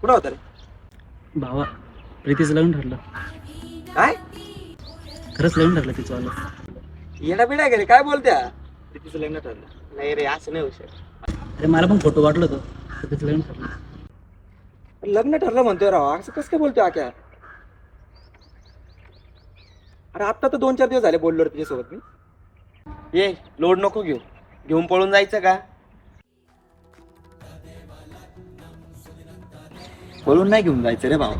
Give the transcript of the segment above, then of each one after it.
कुठं होता रे? भावा प्रीतीचं लग्न ठरलं. काय? खरंच लग्न ठरलं तिचं आलं येडा बिडा गेले काय बोलत्या? तिचं लग्न ठरलं. नाही रे असं नाही होऊ शकत. अरे मला पण फोटो वाटलं होतं. तर तिचं लग्न ठरलं. लग्न ठरलं म्हणतोय राव. असं कसं काय बोलतोय आक्या? अरे आत्ता तर दोन चार दिवस झाले बोललो रे तुझ्यासोबत मी. ये लोड नको घेऊ. घेऊन पळून जायचं का? बोलून नाही घेऊन जायचं रे भाऊ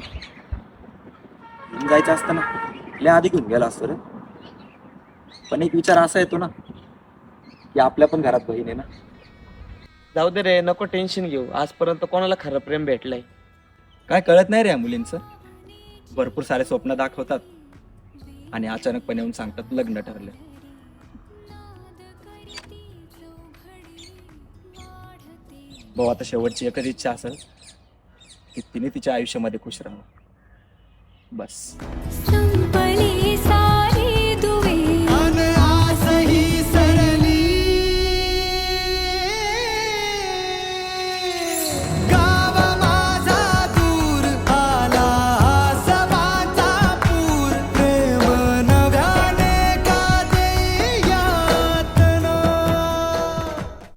घेऊन जायचं असतं ना. लय आधी घेऊन गेला असतो रे. पण एक विचार असा येतो ना की आपल्या पण घरात बहीण आहे ना. जाऊ दे रे नको टेन्शन घेऊ. आजपर्यंत कोणाला खरं प्रेम भेटलंय? काय कळत नाही रे या मुलींचं? भरपूर सारे स्वप्न दाखवतात. आणि अचानकपणे येऊन सांगतात लग्न ठरले. भाऊ आता शेवटची एकच इच्छा असेल. की तिने तिच्या आयुष्यामध्ये खुश राहावं. बस.